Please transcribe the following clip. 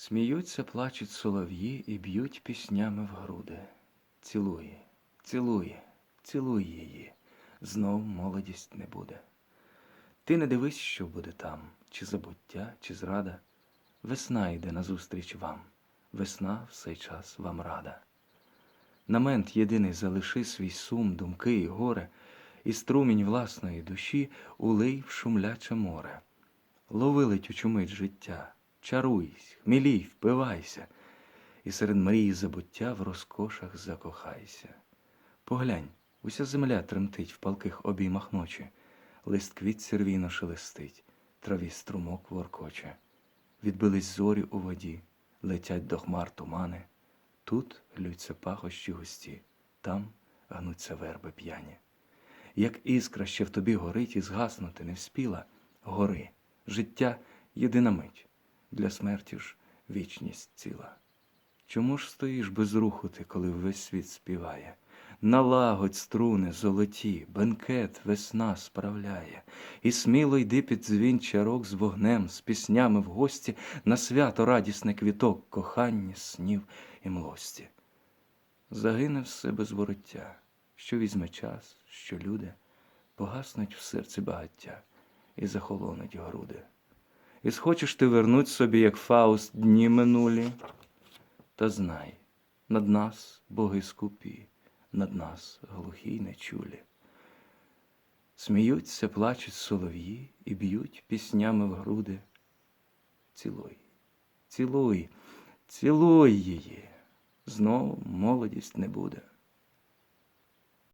Сміються, плачуть солов'ї і б'ють піснями в груди. Цілуй, цілуй, цілуй її, знов молодість не буде. Ти не дивись, що буде там, чи забуття, чи зрада. Весна йде назустріч вам, весна в час вам рада. На мент єдиний залиши свій сум, думки і горе, і струмінь власної душі улий в шумляче море. Лови летючу мить життя, чаруйсь, хмілій, впивайся, і серед мрії забуття в розкошах закохайся. Поглянь, уся земля тремтить в палких обіймах ночі, лист квіт сервійно шелестить, траві струмок воркоче. Відбились зорі у воді, летять до хмар тумани. Тут глються пахощі густі, там гнуться верби п'яні. Як іскра ще в тобі горить і згаснути не вспіла, гори, життя єдина мить, для смерті ж вічність ціла. Чому ж стоїш без руху ти, коли весь світ співає? Налагодь струни золоті, бенкет весна справляє, і сміло йди під дзвін чарок з вогнем, з піснями в гості на свято радісне квіток, кохання, снів і млості. Загине все без вороття, що візьме час, що люди, погаснуть в серці багаття і захолонуть груди. І схочеш ти вернуть собі, як Фауст, дні минулі, та знай, над нас боги скупі, над нас глухі й нечулі. Сміються, плачуть солов'ї і б'ють піснями в груди. Цілуй, цілуй, цілуй її, знов молодість не буде.